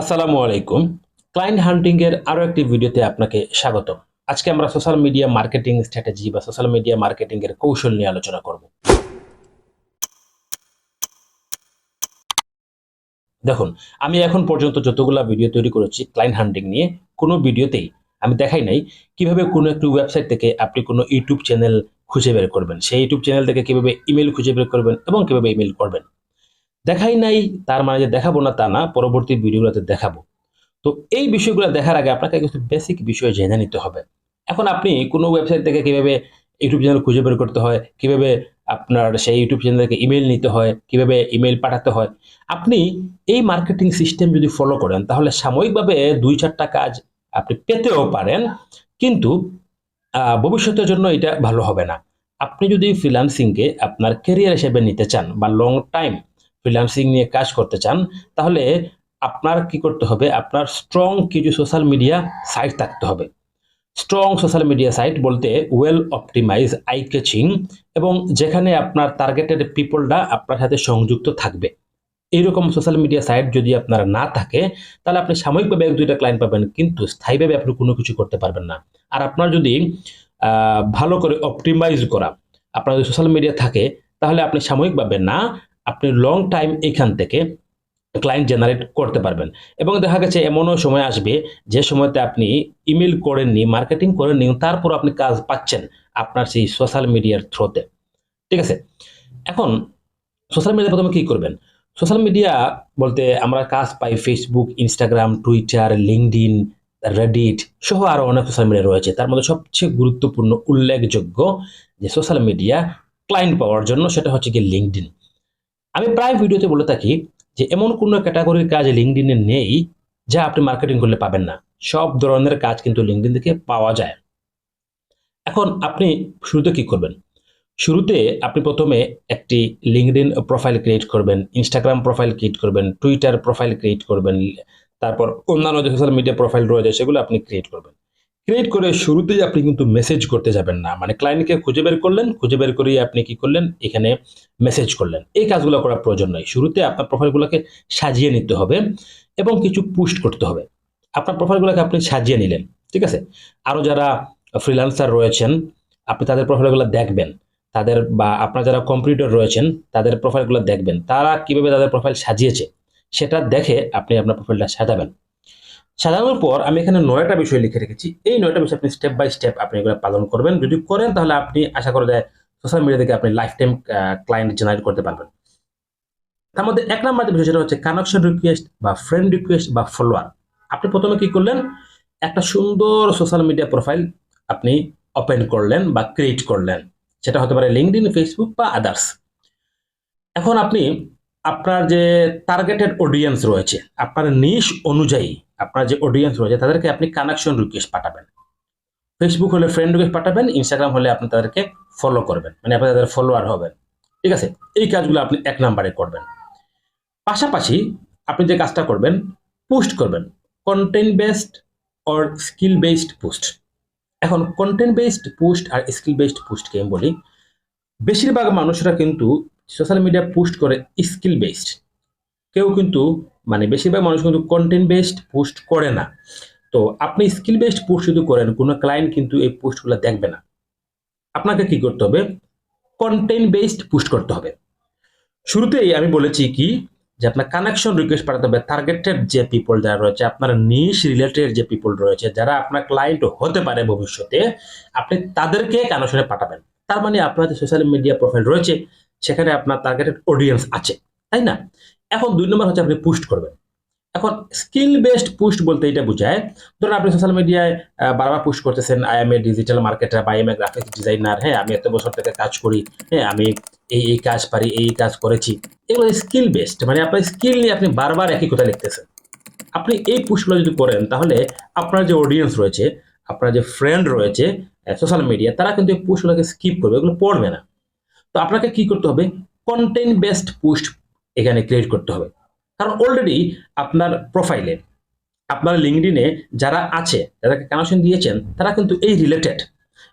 আসসালামু আলাইকুম। ক্লায়েন্ট হান্টিং এর আরও একটি ভিডিওতে আপনাকে স্বাগত আজকে আমরা সোশ্যাল মিডিয়া মার্কেটিং স্ট্র্যাটেজি বা সোশ্যাল মিডিয়া মার্কেটিং এর কৌশল নিয়ে আলোচনা করব। দেখুন, আমি এখন পর্যন্ত যতগুলা ভিডিও তৈরি করেছি ক্লায়েন্ট হান্টিং নিয়ে, কোনো ভিডিওতেই আমি দেখাই নাই কীভাবে কোনো একটি ওয়েবসাইট থেকে আপনি কোনো ইউটিউব চ্যানেল খুঁজে বের করবেন। সেই ইউটিউব চ্যানেল থেকে কীভাবে ইমেল খুঁজে বের করবেন এবং কীভাবে ইমেল করবেন। দেখাই নাই, তার মানে যে দেখাবো না তা না, পরবর্তী ভিডিওগুলোতে দেখাবো। তো এই বিষয়গুলো দেখার আগে আপনাকে কিছু বেসিক বিষয় জেনে নিতে হবে। এখন আপনি কোনো ওয়েবসাইট থেকে কীভাবে ইউটিউব চ্যানেল খুঁজে বের করতে হয়, কীভাবে আপনার সেই ইউটিউব চ্যানেল থেকে ইমেল নিতে হয়, কীভাবে ইমেল পাঠাতে হয়, আপনি এই মার্কেটিং সিস্টেম যদি ফলো করেন, তাহলে সাময়িকভাবে দুই চারটা কাজ আপনি পেতেও পারেন, কিন্তু ভবিষ্যতের জন্য এটা ভালো হবে না। আপনি যদি ফ্রিলান্সিংকে আপনার কেরিয়ার হিসেবে নিতে চান বা লং টাইম ফ্রিল্যান্সিং নিয়ে কাজ করতে চান, তাহলে আপনার কি করতে হবে? আপনার স্ট্রং কিছু সোশ্যাল মিডিয়া সাইট থাকতে হবে। স্ট্রং সোশ্যাল মিডিয়া সাইট বলতে ওয়েল অপটিমাইজ আই ক্যাচিং এবং যেখানে আপনার টার্গেটেড পিপলটা আপনার সাথে সংযুক্ত থাকবে। এইরকম সোশ্যাল মিডিয়া সাইট যদি আপনার না থাকে, তাহলে আপনি সাময়িকভাবে এক দুইটা ক্লায়েন্ট পাবেন, কিন্তু স্থায়ীভাবে আপনি কোনো কিছু করতে পারবেন না। আর আপনার যদি ভালো করে অপটিমাইজ করা আপনার যদি সোশ্যাল মিডিয়া থাকে, তাহলে আপনি সাময়িকভাবে না আপনি লং টাইম এখান থেকে ক্লায়েন্ট জেনারেট করতে পারবেন। এবং দেখা গেছে এমনও সময় আসবে, যে সময়তে আপনি ইমেল করেননি মার্কেটিং করেননি তারপর আপনি কাজ পাচ্ছেন আপনার সেই সোশ্যাল মিডিয়ার থ্রোতে ঠিক আছে? এখন সোশ্যাল মিডিয়া প্রথমে কী করবেন? সোশ্যাল মিডিয়া বলতে আমরা কাজ পাই Facebook Instagram Twitter LinkedIn Reddit সহ আরও অনেক সোশ্যাল মিডিয়া রয়েছে। তার মধ্যে সবচেয়ে গুরুত্বপূর্ণ উল্লেখযোগ্য যে সোশ্যাল মিডিয়া ক্লায়েন্ট পাওয়ার জন্য সেটা হচ্ছে কি লিঙ্কডিন আমি প্রায় ভিডিওতে বলে থাকি যে এমন কোনো ক্যাটাগরির কাজ লিঙ্কডিনে নেই যা আপনি মার্কেটিং করলে পাবেন না। সব ধরনের কাজ কিন্তু লিঙ্কডিন থেকে পাওয়া যায়। এখন আপনি শুরুতে কি করবেন? শুরুতে আপনি প্রথমে একটি লিঙ্কডিন প্রোফাইল ক্রিয়েট করবেন ইনস্টাগ্রাম প্রোফাইল ক্রিয়েট করবেন টুইটার প্রোফাইল ক্রিয়েট করবেন, তারপর অন্যান্য যে সোশ্যাল মিডিয়া প্রোফাইল রয়েছে সেগুলো আপনি ক্রিয়েট করবেন। ক্রিয়েট করে শুরুতেই আপনি কিন্তু মেসেজ করতে যাবেন না। মানে ক্লায়েন্টকে খুঁজে বের করলেন, খুঁজে বের করেই আপনি কি করলেন? এখানে মেসেজ করলেন। এই কাজগুলো করার প্রয়োজন নয় শুরুতে আপনার প্রোফাইলগুলোকে সাজিয়ে নিতে হবে এবং কিছু পুস্ট করতে হবে। আপনার প্রোফাইলগুলোকে আপনি সাজিয়ে নিলেন, ঠিক আছে? আরও যারা ফ্রিল্যান্সার রয়েছেন, আপনি তাদের প্রোফাইলগুলো দেখবেন। তাদের বা আপনার যারা কম্পিউটার রয়েছেন, তাদের প্রোফাইলগুলো দেখবেন। তারা কীভাবে তাদের প্রোফাইল সাজিয়েছে, সেটা দেখে আপনি আপনার প্রোফাইলটা সাজাবেন। সাজানোর পর আমি এখানে নয়টা বিষয় লিখে রেখেছি। এই নয়টা বিষয় আপনি স্টেপ বাই স্টেপ আপনি এগুলো পালন করবেন। যদি করেন তাহলে আপনি আশা করা যায় সোশ্যাল মিডিয়া থেকে আপনি লাইফ টাইম ক্লায়েন্ট জেনারেট করতে পারবেন। তার মধ্যে এক নাম্বার যে বিষয় সেটা হচ্ছে কানেকশন রিকোয়েস্ট বা ফ্রেন্ড রিকোয়েস্ট বা ফলোয়ার আপনি প্রথমে কি করলেন? একটা সুন্দর সোশ্যাল মিডিয়া প্রোফাইল আপনি ওপেন করলেন বা ক্রিয়েট করলেন। সেটা হতে পারে লিঙ্কড ইন ফেসবুক বা আদার্স এখন আপনি আপনার যে টার্গেটেড অডিয়েন্স রয়েছে, আপনার নিশ অনুযায়ী আপনার যে অডিয়েন্স রয়েছে, তাদেরকে আপনি কানেকশন রিকোয়েস্ট পাঠাবেন। ফেসবুক হলে ফ্রেন্ড রিকোয়েস্ট পাঠাবেন ইনস্টাগ্রাম হলে আপনি তাদেরকে ফলো করবেন মানে আপনি তাদের ফলোয়ার হবেন। ঠিক আছে? এই কাজগুলো আপনি এক নাম্বারে করবেন। পাশাপাশি আপনি যে কাজটা করবেন পোস্ট করবেন। Content based or skill based post এখন কন্টেন্ট বেসড পোস্ট আর স্কিল বেসড পোস্টকে আমি বলি, বেশিরভাগ মানুষরা কিন্তু সোশ্যাল মিডিয়া পোস্ট করে স্কিল বেসড কেউ কিন্তু মানে বেশিরভাগ মানুষ কিন্তু কন্টেন্ট বেসড পোস্ট করে না। তো আপনি স্কিল বেসড পোস্ট যদি করেন, কোনো ক্লায়েন্ট কিন্তু এই পোস্টগুলো দেখবে না। আপনাকে কি করতে হবে? কন্টেন্ট বেসড পোস্ট করতে হবে। শুরুতেই আমি বলেছি কি, যে আপনার কানেকশন রিকোয়েস্ট পাঠাতে হবে। টার্গেটেড যে পিপল যারা রয়েছে, আপনার নিশ রিলেটেড যে পিপল রয়েছে, যারা আপনার ক্লায়েন্ট হতে পারে ভবিষ্যতে, আপনি তাদেরকে কানেকশনে পাঠাবেন। তার মানে আপনার সোশ্যাল মিডিয়া প্রোফাইল রয়েছে, সেখানে আপনার টার্গেটেড অডিয়েন্স আছে। তাই না? এখন দুই নম্বর হচ্ছে আপনি পোস্ট করবেন। এখন স্কিল বেসড পোস্ট বলতে এটা বোঝায়। ধরুন আপনি সোশ্যাল মিডিয়ায় বারবার পোস্ট করতেছেন I am a digital marketer বা এম এ গ্রাফিক্স ডিজাইনার হ্যাঁ আমি এত বছর থেকে কাজ করি হ্যাঁ আমি এই এই কাজ পারি, এই কাজ করেছি। এগুলো স্কিল বেসড মানে আপনার স্কিল নিয়ে আপনি বারবার একই কথা লিখতেছেন। আপনি এই পোস্টগুলো যদি করেন, তাহলে আপনার যে অডিয়েন্স রয়েছে, আপনার যে ফ্রেন্ড রয়েছে সোশ্যাল মিডিয়া তারা কিন্তু এই পোস্টগুলোকে স্কিপ করবে, এগুলো পড়বে না। তো আপনাকে কি করতে হবে? কন্টেন্ট বেসড পোস্ট এখানে ক্রিয়েট করতে হবে। কারণ অলরেডি আপনার প্রোফাইলে আপনার লিঙ্কডিনে যারা আছে, যাদেরকে কানেকশন দিয়েছেন, তারা কিন্তু এই রিলেটেড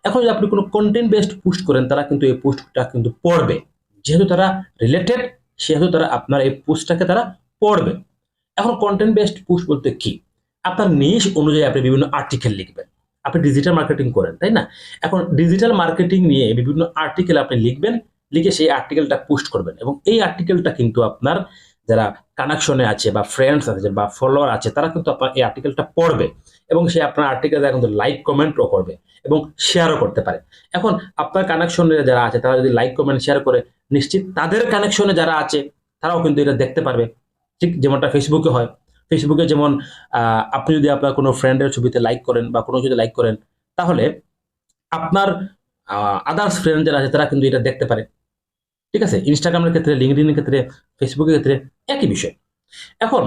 এখন যদি আপনি কোনো কন্টেন্ট বেসড পোস্ট করেন, তারা কিন্তু এই পোস্টটা কিন্তু পড়বে। যেহেতু তারা রিলেটেড সেহেতু তারা আপনার এই পোস্টটাকে তারা পড়বে। এখন কন্টেন্ট বেসড পোস্ট বলতে কি? আপনার নিশ অনুযায়ী আপনি বিভিন্ন আর্টিকেল লিখবেন। আপনি ডিজিটাল মার্কেটিং করেন, তাই না? এখন ডিজিটাল মার্কেটিং নিয়ে বিভিন্ন আর্টিকেল আপনি লিখবেন লিখে সেই আর্টিকেলটা পোস্ট করবেন। এবং এই আর্টিকেলটা কিন্তু আপনার যারা কানেকশনে আছে বা ফ্রেন্ডস আছে বা ফলোয়ার আছে, তারা কিন্তু আপনার এই আর্টিকেলটা পড়বে এবং সে আপনার আর্টিকেল কিন্তু লাইক কমেন্টও করবে এবং শেয়ারও করতে পারে। এখন আপনার কানেকশনে যারা আছে, তারা যদি লাইক কমেন্ট শেয়ার করে, নিশ্চিত তাদের কানেকশনে যারা আছে, তারাও কিন্তু এটা দেখতে পারবে। ঠিক যেমনটা ফেসবুকে হয়। ফেসবুকে যেমন আপনি যদি আপনার কোনো ফ্রেন্ডের ছবিতে লাইক করেন বা কোনো যদি লাইক করেন, তাহলে আপনার আদার্স ফ্রেন্ড যারা আছে, তারা কিন্তু এটা দেখতে পারে। ঠিক আছে? ইনস্টাগ্রামের ক্ষেত্রে লিঙ্কডিনের ক্ষেত্রে ফেসবুকের ক্ষেত্রে একই বিষয়। এখন,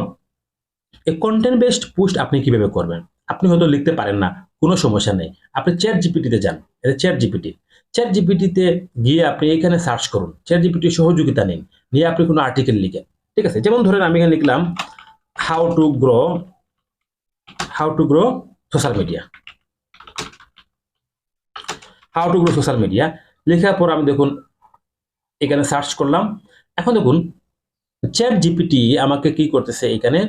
এই কন্টেন্ট বেসড পোস্ট আপনি কীভাবে করবেন? আপনি হয়তো লিখতে পারেন না, কোনো সমস্যা নেই। আপনি চ্যাট জিপিটিতে যান, এটা চ্যাট জিপিটি চ্যাট জিপিটিতে গিয়ে আপনি এখানে সার্চ করুন। চ্যাট জিপিটির সহযোগিতা নিন। নিয়ে আপনি কোনো আর্টিকেল লিখেন। ঠিক আছে? যেমন ধরেন, আমি এখানে লিখলাম how to grow how to grow social media how to grow social media লেখার পর আমি দেখুন এখানে সার্চ করলাম। এখন দেখুন চ্যাট জিপিটি আমাকে কি করতেছে এখানে?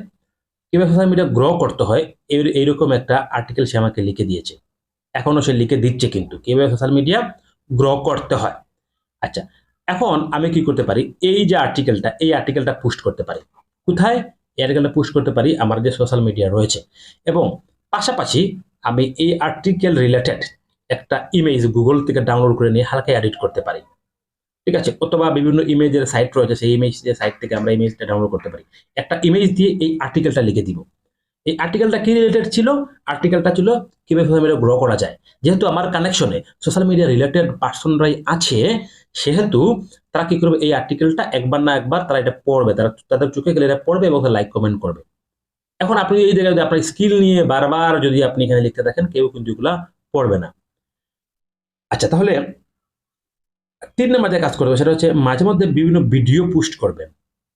কীভাবে সোশ্যাল মিডিয়া গ্রো করতে হয়? এই, এইরকম একটা আর্টিকেল সে আমাকে লিখে দিয়েছে। এখনও সে লিখে দিচ্ছে কিন্তু। কীভাবে সোশ্যাল মিডিয়া গ্রো করতে হয়? আচ্ছা এখন আমি কি করতে পারি? এই যে আর্টিকেলটা এই আর্টিকেলটা পোস্ট করতে পারি। কোথায়? এই আর্টিকেলটা পোস্ট করতে পারি আমার যে সোশ্যাল মিডিয়া রয়েছে। এবং পাশাপাশি আমি এই আর্টিকেল রিলেটেড একটা ইমেজ গুগল থেকে ডাউনলোড করে নিয়ে হালকা এডিট করতে পারি। ঠিক আছে? অথবা বিভিন্ন ইমেজের সাইট রয়েছে, সেই ইমেজের সাইট থেকে আমরা ইমেজটা ডাউনলোড করতে পারি। একটা ইমেজ দিয়ে এই আর্টিকেলটা লিখে দিব। এই আর্টিকেলটা কি রিলেটেড ছিল? আর্টিকেলটা ছিল কীভাবে সোশ্যাল মিডিয়া গ্রো করা যায়। যেহেতু আমার কানেকশনে সোশ্যাল মিডিয়া রিলেটেড পার্সনরাই আছে, সেহেতু তারা কি করবে? এই আর্টিকেলটা একবার না একবার তারা এটা পড়বে। তারা তাদের চোখে গেলে এটা পড়বে এবং লাইক কমেন্ট করবে। এখন আপনি এই জায়গায় যদি আপনার স্কিল নিয়ে বারবার যদি আপনি এখানে লিখতে থাকেন কেউ কিন্তু এগুলা পড়বে না। আচ্ছা তাহলে তিন নম্বর যে কাজ করবে সেটা হচ্ছে মাঝে মধ্যে বিভিন্ন ভিডিও পোস্ট করবেন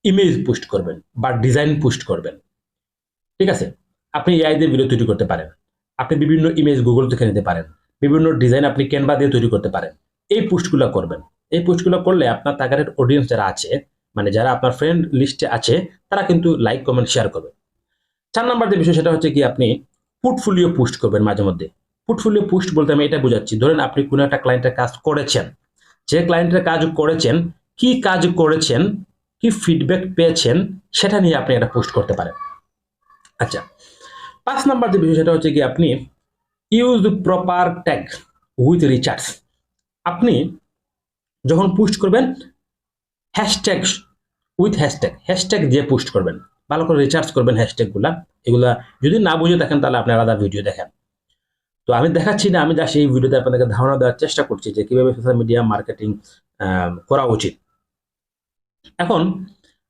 ইমেজ পোস্ট করবেন বা ডিজাইন পোস্ট করবেন। ঠিক আছে? আপনি এআই দিয়ে ভিডিও তৈরি করতে পারেন। আপনি বিভিন্ন ইমেজ গুগল থেকে নিতে পারেন। বিভিন্ন ডিজাইন আপনি ক্যানভা দিয়ে তৈরি করতে পারেন। এই পোস্টগুলো করবেন। এই পোস্টগুলো করলে আপনার টার্গেটেড অডিয়েন্স যারা আছে মানে যারা আপনার ফ্রেন্ড লিস্টে আছে, তারা কিন্তু লাইক কমেন্ট শেয়ার করবে। চার নাম্বার যে বিষয় সেটা হচ্ছে কি, আপনি পোর্টফোলিও পোস্ট করবেন মাঝে মধ্যে। পোর্টফোলিও পোস্ট বলতে আমি এটা বোঝাচ্ছি। ধরেন আপনি কোনো একটা ক্লায়েন্টের কাজ করেছেন। যে ক্লায়েন্টের কাজ করেছেন, কি কাজ করেছেন, কি ফিডব্যাক পেয়েছেন, সেটা নিয়ে আপনি একটা পোস্ট করতে পারেন। আচ্ছা পাঁচ নাম্বার যে বিষয় সেটা হচ্ছে কি আপনি use the proper tag with recharge আপনি যখন পোস্ট করবেন হ্যাশট্যাগ উইথ হ্যাশট্যাগ হ্যাশট্যাগ দিয়ে পোস্ট করবেন। ভালো করে রিচার্জ করবেন হ্যাশট্যাগুলা এগুলা যদি না বুঝে থাকেন, তাহলে আপনি আলাদা ভিডিও দেখেন। তো আমি দেখাচ্ছি না, আমি জাস্ট এই ভিডিওতে আপনাদেরকে ধারণা দেওয়ার চেষ্টা করছি যে কীভাবে সোশ্যাল মিডিয়া মার্কেটিং করা উচিত। এখন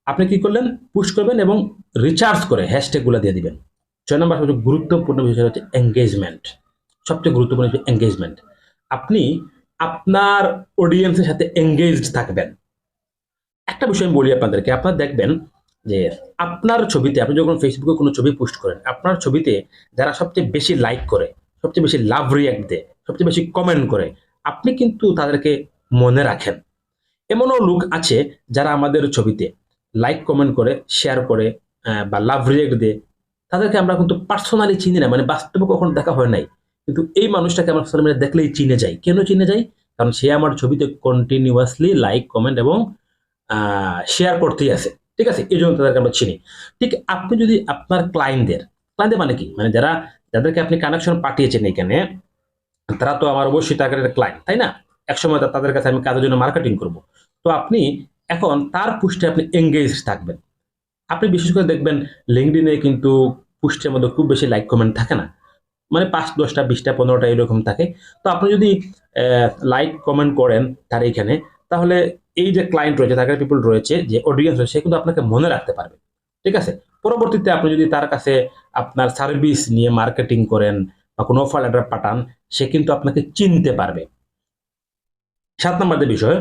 আপনি কি করলেন? পোস্ট করবেন এবং রিচার্জ করে হ্যাশট্যাগুলো দিয়ে দিবেন। ছয় নম্বর সবচেয়ে গুরুত্বপূর্ণ বিষয় হচ্ছে এঙ্গেজমেন্ট সবচেয়ে গুরুত্বপূর্ণ হচ্ছে এঙ্গেজমেন্ট আপনি আপনার অডিয়েন্সের সাথে এঙ্গেজড থাকবেন। একটা বিষয় আমি বলি আপনাদেরকে, আপনারা দেখবেন যে আপনার ছবিতে, আপনি যখন ফেসবুকে কোনো ছবি পোস্ট করেন, আপনার ছবিতে যারা সবচেয়ে বেশি লাইক করে সবচেয়ে বেশি লাভ রিয়াক্ট দেয়, সবচেয়ে বেশি কমেন্ট করে। আপনি কিন্তু তাদেরকে মনে রাখেন। এমনও লোক আছে যারা আমাদের ছবিতে লাইক কমেন্ট করে শেয়ার করে বা লাভ রিয়াক্ট দেয়। তাদেরকে আমরা কিন্তু পার্সোনালি চিনি না মানে বাস্তবে কখনো দেখা হয় নাই। কিন্তু এই মানুষটাকে আমরা সোশ্যাল মিডিয়া দেখলেই চিনে যাই। কেন চিনে যাই? কারণ সে আমার ছবিতে কন্টিনিউয়াসলি লাইক কমেন্ট এবং শেয়ার করতেই আছে। ঠিক আছে? এই জন্য তাদেরকে আমরা চিনি। ঠিক আপনি যদি আপনার ক্লায়েন্টদের ক্লায়েন্টদের মানে কি? মানে যারা যাদেরকে আপনি কানেকশন পাঠিয়েছেন এখানে, তারা তো আমার অবশ্যই টার্গেটের ক্লায়েন্ট তাই না? একসময় তাদের কাছে আমি কাজের জন্য মার্কেটিং করব। তো আপনি এখন তার পুষ্টে আপনি এঙ্গেজ থাকবেন। আপনি বিশেষ করে দেখবেন লিঙ্কডিনে কিন্তু পুষ্টের মধ্যে খুব বেশি লাইক কমেন্ট থাকে না। মানে পাঁচ, দশটা, বিশটা, পনেরোটা এরকম থাকে। তো আপনি যদি লাইক কমেন্ট করেন তার এইখানে তাহলে এই যে ক্লায়েন্ট রয়েছে টার্গেট পিপল রয়েছে, যে অডিয়েন্স রয়েছে, সে কিন্তু আপনাকে মনে রাখতে পারবে। ঠিক আছে? পরবর্তীতে আপনি যদি তার কাছে আপনার সার্ভিস নিয়ে মার্কেটিং করেন বা কোনো অফার লেটার পাঠান, সে কিন্তু আপনাকে চিনতে পারবে। সাত নম্বর যে বিষয়,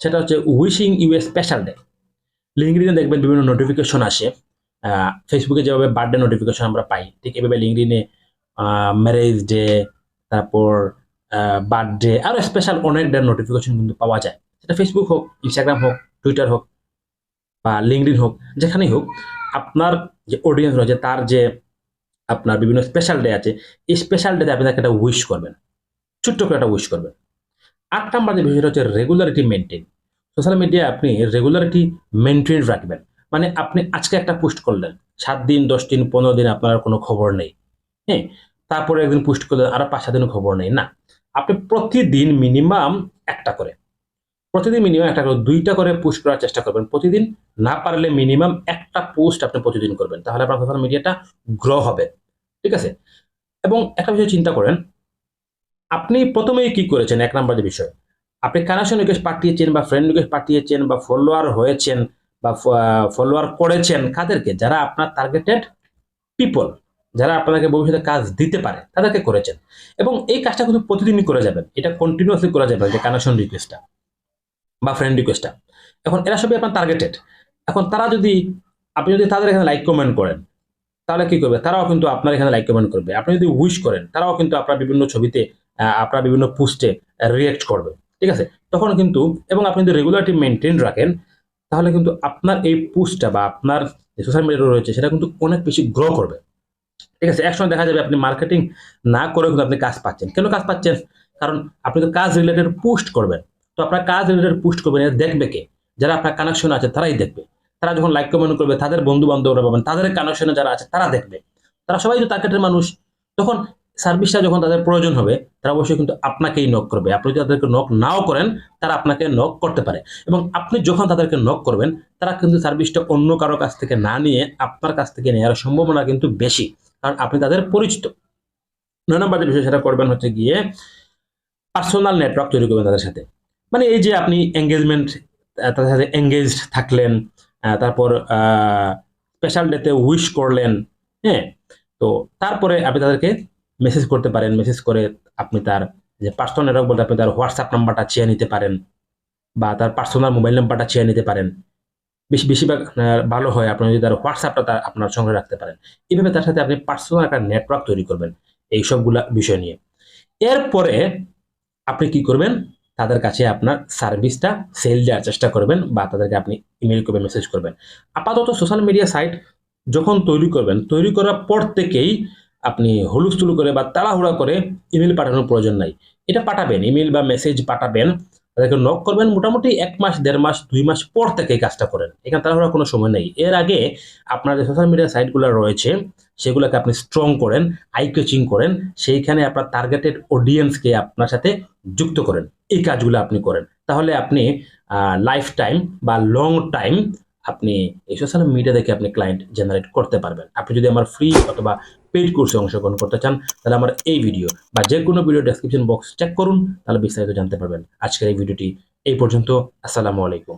সেটা হচ্ছে wishing you a special day লিঙ্কডিনে দেখবেন বিভিন্ন নোটিফিকেশন আসে। ফেসবুকে যেভাবে বার্থডে নোটিফিকেশন আমরা পাই, ঠিক এভাবে লিঙ্কডিনে ম্যারেজ ডে তারপর বার্থডে আরও স্পেশাল অনেক ডে নোটিফিকেশন কিন্তু পাওয়া যায়। সেটা ফেসবুক হোক ইনস্টাগ্রাম হোক টুইটার হোক বা লিঙ্কডিন হোক, যেখানেই হোক আপনার যে অডিয়েন্স রয়েছে, তার যে আপনার বিভিন্ন স্পেশাল ডে আছে, এই স্পেশাল ডেতে আপনি তাকে একটা উইশ করবেন। ছোট্ট করে একটা উইশ করবেন। আট নাম্বার যে বিষয়টা হচ্ছে রেগুলারিটি মেনটেন সোশ্যাল মিডিয়ায় আপনি রেগুলারিটি মেনটেন রাখবেন। মানে আপনি আজকে একটা পোস্ট করলেন, সাত দিন, দশ দিন, পনেরো দিন আপনার কোনো খবর নেই। হ্যাঁ তারপরে একদিন পোস্ট করলেন, আরও পাঁচ সাত দিন খবর নেই। না, আপনি প্রতিদিন মিনিমাম একটা করে। প্রতিদিন মিনিমাম একটা করে, দুইটা করে পোস্ট করার চেষ্টা করবেন। প্রতিদিন না পারলে মিনিমাম একটা পোস্ট আপনি প্রতিদিন করবেন। তাহলে আপনার সোশ্যাল মিডিয়াটা গ্রো হবে। ঠিক আছে? এবং একটা বিষয় চিন্তা করেন, আপনি প্রথমেই কি করেছেন? এক নাম্বার যে বিষয়, আপনি কানেকশন রিকোয়েস্ট পাঠিয়েছেন বা ফ্রেন্ড রিকোয়েস্ট পাঠিয়েছেন বা ফলোয়ার হয়েছেন বা ফলোয়ার করেছেন কাদেরকে, যারা আপনার টার্গেটেড পিপল যারা আপনাকে ভবিষ্যতে কাজ দিতে পারে, তাদেরকে করেছেন। এবং এই কাজটা কিন্তু প্রতিদিনই করে যাবেন। এটা কন্টিনিউয়াসলি করা যাবে যে কানেকশন রিকোয়েস্টটা বা ফ্রেন্ড রিকোয়েস্টটা এখন এরা সবই আপনার টার্গেটেড এখন তারা যদি, আপনি যদি তাদের এখানে লাইক কমেন্ট করেন, তাহলে কি করবে? তারাও কিন্তু আপনার এখানে লাইক কমেন্ট করবে। আপনি যদি উইশ করেন, তারাও কিন্তু আপনার বিভিন্ন ছবিতে আপনার বিভিন্ন পোস্টে রিয়েক্ট করবে। ঠিক আছে? তখন কিন্তু, এবং আপনি যদি রেগুলারটি মেনটেন রাখেন, তাহলে কিন্তু আপনার এই পোস্টটা বা আপনার যে সোশ্যাল মিডিয়া রয়েছে, সেটা কিন্তু অনেক বেশি গ্রো করবে। ঠিক আছে? একসময় দেখা যাবে আপনি মার্কেটিং না করে কিন্তু আপনি কাজ পাচ্ছেন। কেন কাজ পাচ্ছেন? কারণ আপনি তো কাজ রিলেটেড পোস্ট করবেন। তো আপনার কাজ রিলেটেড পোস্ট করবেন দেখবে কে? যারা আপনার কানেকশন আছে, তারাই দেখবে। তারা যখন লাইক কমেন্ট করবে, তাদের বন্ধু বান্ধবরা পাবেন, তাদের কানেকশনে যারা আছে, তারা দেখবে। তারা সবাই তো টার্গেটের মানুষ। তখন সার্ভিসটা যখন তাদের প্রয়োজন হবে, তারা অবশ্যই কিন্তু আপনাকেই নক করবে। আপনি যদি তাদেরকে নক নাও করেন, তারা আপনাকে নক করতে পারে। এবং আপনি যখন তাদেরকে নক করবেন, তারা কিন্তু সার্ভিসটা অন্য কারও কাছ থেকে না নিয়ে আপনার কাছ থেকে নেওয়ার সম্ভাবনা কিন্তু বেশি। কারণ আপনি তাদের পরিচিত। নয় নম্বর যে বিষয় সেটা করবেন হচ্ছে গিয়ে পার্সোনাল নেটওয়ার্ক তৈরি করবেন তাদের সাথে। মানে এই যে আপনি এঙ্গেজমেন্ট তাদের সাথে এঙ্গেজ থাকলেন তারপর স্পেশাল ডেতে উইশ করলেন হ্যাঁ? তো তারপরে আপনি তাদেরকে মেসেজ করতে পারেন মেসেজ করে আপনি তার যে পার্সোনাল বলতে আপনি তার হোয়াটসঅ্যাপ নাম্বারটা চেয়ে নিতে পারেন বা তার পার্সোনাল মোবাইল নাম্বারটা চেয়ে নিতে পারেন। বেশি, বেশিরভাগ ভালো হয় আপনি যদি তার হোয়াটসঅ্যাপটা তার আপনার সঙ্গে রাখতে পারেন। এইভাবে তার সাথে আপনি পার্সোনাল একটা নেটওয়ার্ক তৈরি করবেন, এই সবগুলা বিষয় নিয়ে। এরপরে আপনি কি করবেন? তাদের কাছে আপনার সার্ভিসটা সেল দেওয়ার চেষ্টা করবেন বা তাদেরকে আপনি ইমেল করবেন মেসেজ করবেন। আপাতত সোশ্যাল মিডিয়া সাইট যখন তৈরি করবেন, তৈরি করার পর থেকেই আপনি হুলুস্থুলু করে বা তাড়াহুড়া করে ইমেল পাঠানোর প্রয়োজন নাই। এটা পাঠাবেন ইমেল বা মেসেজ পাঠাবেন, তাদেরকে নক করবেন, মোটামুটি এক মাস, দেড় মাস, দুই মাস পর থেকে কাজটা করেন। এখানে তাড়াহুড়া কোনো সময় নেই। এর আগে আপনার যে সোশ্যাল মিডিয়া সাইটগুলো রয়েছে সেগুলোকে আপনি স্ট্রং করেন আই কোচিং করেন, সেইখানে আপনার টার্গেটেড অডিয়েন্সকে আপনার সাথে যুক্ত করেন, এই কাজগুলো আপনি করেন। তাহলে আপনি লাইফ টাইম বা লং টাইম আপনি এই সোশ্যাল মিডিয়া থেকে আপনি ক্লায়েন্ট জেনারেট করতে পারবেন। আপনি যদি আমার ফ্রি অথবা পেইড কোর্সে অংশগ্রহণ করতে চান, তাহলে আমার এই ভিডিও বা যে কোনো ভিডিও ডেসক্রিপশন বক্স চেক করুন, তাহলে বিস্তারিত জানতে পারবেন। আজকের এই ভিডিওটি এই পর্যন্ত। আসসালামু আলাইকুম।